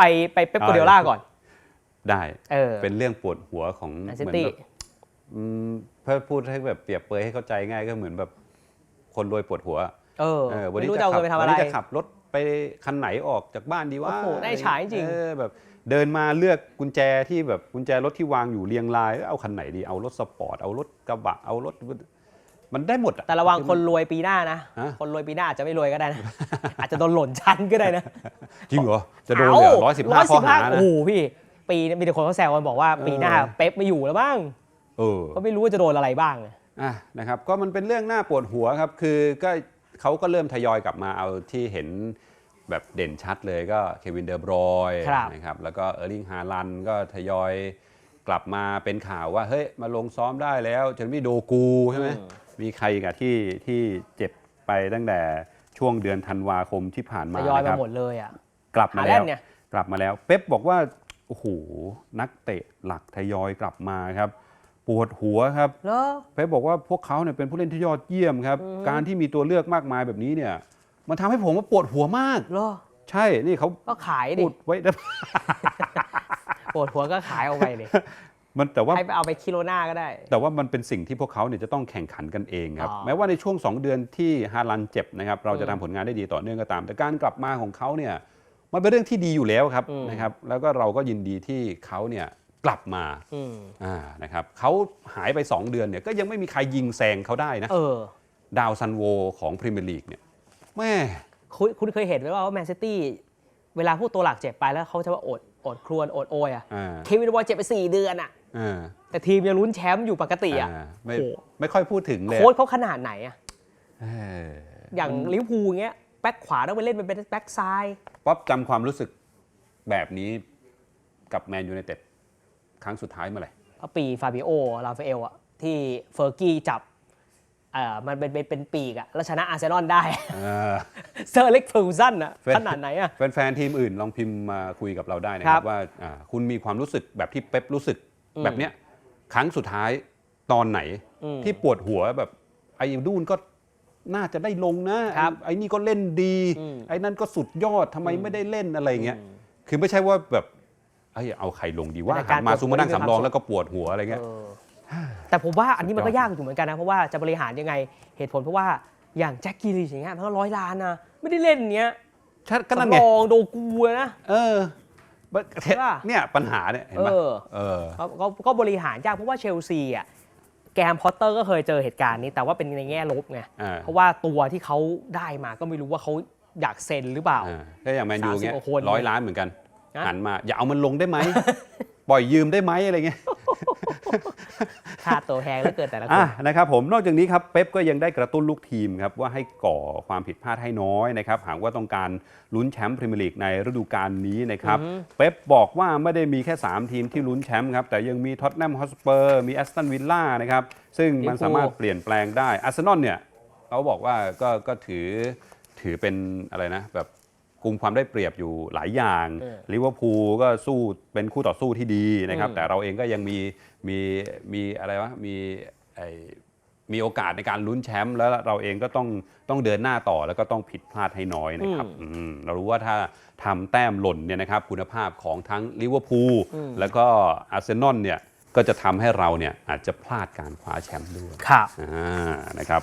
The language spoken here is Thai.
ไปไปเป๊ปเอากัวเดโอล่าก่อน ได้เออเป็นเรื่องปวดหัวของแมนเหซิมือนตี้แบบอืมเพื่อพูดให้แบบเปรียบเปรยให้เข้าใจง่ายก็เหมือนแบบคนรวยปวดหัว เออเออวันไม่นี้รู้จะจะเอาขัเงินไปทำวัอะนไรนี้จะขับรถไปคันไหนออกจากบ้านดีวะโอ้โหได้ฉายจริงเออแบบเดินมาเลือกกุญแจที่แบบกุญแจรถที่วางอยู่เรียงราย เอาคันไหนดีเอารถสปอร์ตเอารถกระบะเอารถมันได้หมดอะแต่ระวังคนรวยปีหน้านะฮะคนรวยปีหน้าอาจจะไม่รวยก็ได้นะ อาจจะโดนหล่นชั้นก็ได้นะ จริงเหรอ จะโดนเหลือร้อยสิบห้าข้อหา115นะโอ้โหพี่ ปีนี้มีแต่คนเขาแซวกันบอกว่าปีหน้าเออเป๊ปไม่อยู่แล้วบ้างเออก็ไม่รู้ว่าจะโดนอะไรบ้างอะนะครับ ก็มันเป็นเรื่องน่าปวดหัวครับ คือก็เขาก็เริ่มทยอยกลับมาเอาที่เห็นแบบเด่นชัดเลยก็เควินเดอร์บรอยครับนะครับแล้วก็เออร์ลิงฮาลันก็ทยอยกลับมาเป็นข่าวว่า เฮ้ย มาลงซ้อมได้แล้วจะมีโดกูใช่ไหมมีใครอีกับที่ที่เจ็บไปตั้งแต่ช่วงเดือนธันวาคมที่ผ่านทมายอยนะคมารับหมดเลยอะ กลับมาหาแลแล้นวด์เนี่ยกลับมาแล้ว เป๊ปบอกว่า โอ้โห นักเตะหลักทยอยกลับมาครับ ปวดหัวครับเหรอเป๊ปบอกว่าพวกเขาเนี่ยเป็นผู้เล่นที่ยอดเยี่ยมครับ การที่มีตัวเลือกมากมายแบบนี้เนี่ย มันทำให้ผมว่าปวดหัวมากเหรอใช่ นี่เขาก็ขายดิพูดไว้นะปวดหัวก็ขายออกไปดิมันแต่ว่าให้ไปเอาไปคิโลหน้าก็ได้ แต่ว่ามันเป็นสิ่งที่พวกเขาเนี่ยจะต้องแข่งขันกันเองครับอ๋อแม้ว่าในช่วง 2 เดือนที่ฮาลันเจ็บนะครับ เราจะทำผลงานได้ดีต่อเนื่องก็ตาม แต่การกลับมาของเขาเนี่ย มันเป็นเรื่องที่ดีอยู่แล้วครับนะครับแล้วก็เราก็ยินดีที่เขาเนี่ยกลับมาอืมอ่านะครับเขาหายไป 2 เดือนเนี่ยก็ยังไม่มีใครยิงแซงเขาได้นะเออดาวซันโวของพรีเมียร์ลีกเนี่ยแม่คุณคุณเคยเห็นไหมว่าแมนซิตี้เวลาพวกตัวหลักเจ็บไปแล้วเขาจะว่าโอดโอดครวญโอดโอยอะอ่าเควินวอร์เจ็บไป 4 เดือนอะอ่าแต่ทีมยังลุ้นแชมป์อยู่ปกติอะอ่าไม่โอ้โหไม่ค่อยพูดถึงเลยโค้ชเขาขนาดไหนอะเอออย่างลิเวอร์พูลอย่างเงี้ย แบ็คขวาต้องไปเล่นเป็นแบ็คซ้ายป๊อปจำความรู้สึกแบบนี้กับแมนยูไนเต็ดครั้งสุดท้ายเมื่อไหร่ก็ปีฟาบิโอลาฟาเอลอะที่เฟอร์กี้จับเอ่อมันเป็นเป็นเป็นปีกอะแล้วชนะอาร์เซนอลได้เออเซอร์เล็กเฟอร์ซันอะเฟรนขนาดไหนอะแฟนๆทีมอื่นลองพิมพ์มาคุยกับเราได้นะคครัรับบว่าอ่าคุณมีความรู้สึกแบบที่เป๊ปรู้สึกอืมแบบเนี้ยครั้งสุดท้ายตอนไหนอืมที่ปวดหัวแบบไอ้ดูนก็ น่าจะได้ลงนะ ครับไอ้นี่ก็เล่นดี อืม ไอ้นั่นก็สุดยอดทำไมไม่ได้เล่นอะไรเงี้ยคือไม่ใช่ว่าแบบเอ้ยเอาใครลงดีว่าในหัการนมาซูมานั่งปวดหัวสำรองนี่คือแล้วก็ปวดหัวอะไรเงี้ย เออแต่ผมว่าอันนี้มันสุก็ดยอดยากอยู่เหมือนกันนะ เพราะว่าจะบริหารยังไงเหตุผลเพราะว่าอย่างแจ็คกี้ลีชอย่างเงี้ยมันก็ร้อยล้านนะ ไม่ได้เล่นเนี้ยชัดก็นั่นไง สำรองโดกูนะ เออใช่ปะเนี่ยปัญหาเนี่ยเห็นเอปะอเออก็ก็ก็บริหารยากเพราะว่าเชลซีอะ แกรมพอตเตอร์ก็เคยเจอเหตุการณ์นี้ แต่ว่าเป็นในแง่ลบไงอ่า เพราะว่าตัวที่เขาได้มาก็ไม่รู้ว่าเขาอยากเซ็นหรือเปล่า อ่าก็อย่างแมนยูเงี้ย30กว่าคนร้อยล้านเหมือนกันนะ หันมา อย่าเอามันลงได้ไหม ปล่อยยืมได้ไหมอะไรเงี้ย ค่าตัวแพงแล้วเกินแต่ละคอะนนะครับผมนอกจากนี้ครับเป๊ปก็ยังได้กระตุ้นลูกทีมครับว่าให้ก่อความผิดพลาดให้น้อยนะครับหากว่าต้องการลุ้นแชมป์พรีเมียร์ลีกในฤดูกาลนี้นะครับอือฮึเป๊ปบอกว่าไม่ได้มีแค่ 3 ทีมที่ลุ้นแชมป์ครับแต่ยังมีท็อตแนมฮอสเปอร์มีแอสตันวิลล่านะครับซึ่งมันสามารถเปลี่ยนแปลงได้อาร์เซนอลเนี่ยเขาบอกว่าก็ก็ถือถือเป็นอะไรนะแบบ กลุ่มความได้เปรียบอยู่หลายอย่างเออลิเวอร์พูลก็สู้เป็นคู่ต่อสู้ที่ดีนะครับอืมแต่เราเองก็ยังมีมีมีอะไรวะมีไอมีโอกาสในการลุ้นแชมป์แล้วเราเองก็ต้องต้องเดินหน้าต่อแล้วก็ต้องผิดพลาดให้น้อยนะครับอืมเรารู้ว่าถ้าทำแต้มหล่นเนี่ยนะครับคุณภาพของทั้งลิเวอร์พูลแล้วก็อาร์เซนอลเนี่ยก็จะทำให้เราเนี่ยอาจจะพลาดการคว้าแชมป์ด้วยครับอ่านะครับ